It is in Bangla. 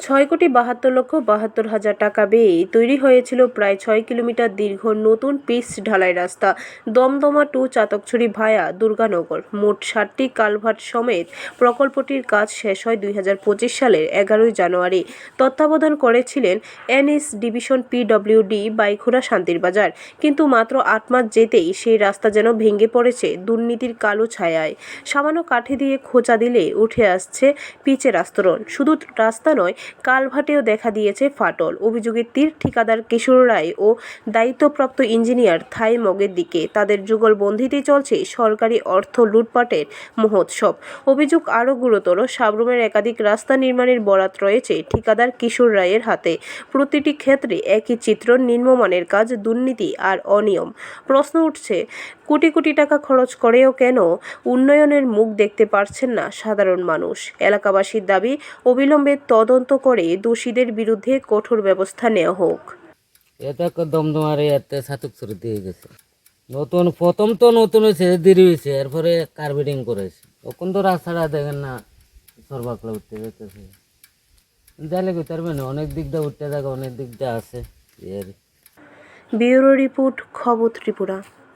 ছয় কোটি বাহাত্তর লক্ষ বাহাত্তর হাজার টাকা ব্যয়ে তৈরি হয়েছিল প্রায় ছয় কিলোমিটার দীর্ঘ নতুন পিচ ঢালাই রাস্তা, দমদমা টু চাতকছড়ি ভায়া দুর্গানগর। মোট ষাটটি কালভার্ট সমেত প্রকল্পটির কাজ শেষ হয় দুই হাজার পঁচিশ সালের এগারোই জানুয়ারি। তত্ত্বাবধান করেছিলেন এনএস ডিভিশন পিডব্লিউডি বাইখুড়া শান্তির বাজার কিন্তু মাত্র আট মাস যেতেই সেই রাস্তা যেন ভেঙে পড়েছে দুর্নীতির কালো ছায়ায়। সামান্য কাঠি দিয়ে খোঁচা দিলে উঠে আসছে পিচের আস্তরণ। শুধু রাস্তা নয় কালভাটেও দেখা দিয়েছে ফাটল। অভিযোগের তীর ঠিকাদার কিশোর রায় ও দায়িত্বপ্রাপ্ত ইঞ্জিনিয়ার থাই মগের দিকে। তাদের যুগলবন্দিতে চলছে সরকারি অর্থ লুটপাটের মহোৎসব। অভিযোগ আরও গুরুতর, সাবরুমের একাধিক রাস্তা নির্মাণের বরাত রয়েছে ঠিকাদার কিশোর রায়ের হাতে। প্রতিটি ক্ষেত্রে একই চিত্র, নিম্নমানের কাজ, দুর্নীতি আর অনিয়ম। প্রশ্ন উঠছে, কোটি কোটি টাকা খরচ করেও কেন উন্নয়নের মুখ দেখতে পারছেন না সাধারণ মানুষ? এলাকাবাসীর দাবি, অবিলম্বে তদন্ত করে দোষীদের বিরুদ্ধে কঠোর ব্যবস্থা নেওয়া হোক। এটা দমদমারে এতে সাতুক ছুরি দিয়ে গেছে। নতুন প্রথম তো নতুন হয়েছে দেরি হয়েছে এরপরে কার্বেটিং করেছে। তখন তো রাস্তাটা দেখেন না সর্বাকলা উঠতে যেতেছে যাইলে কই পারবে না অনেক দিক দিয়ে উঠতে থাকে অনেক দিক দিয়ে আছে এই আর ব্যুরো রিপোর্ট খবর ত্রিপুরা।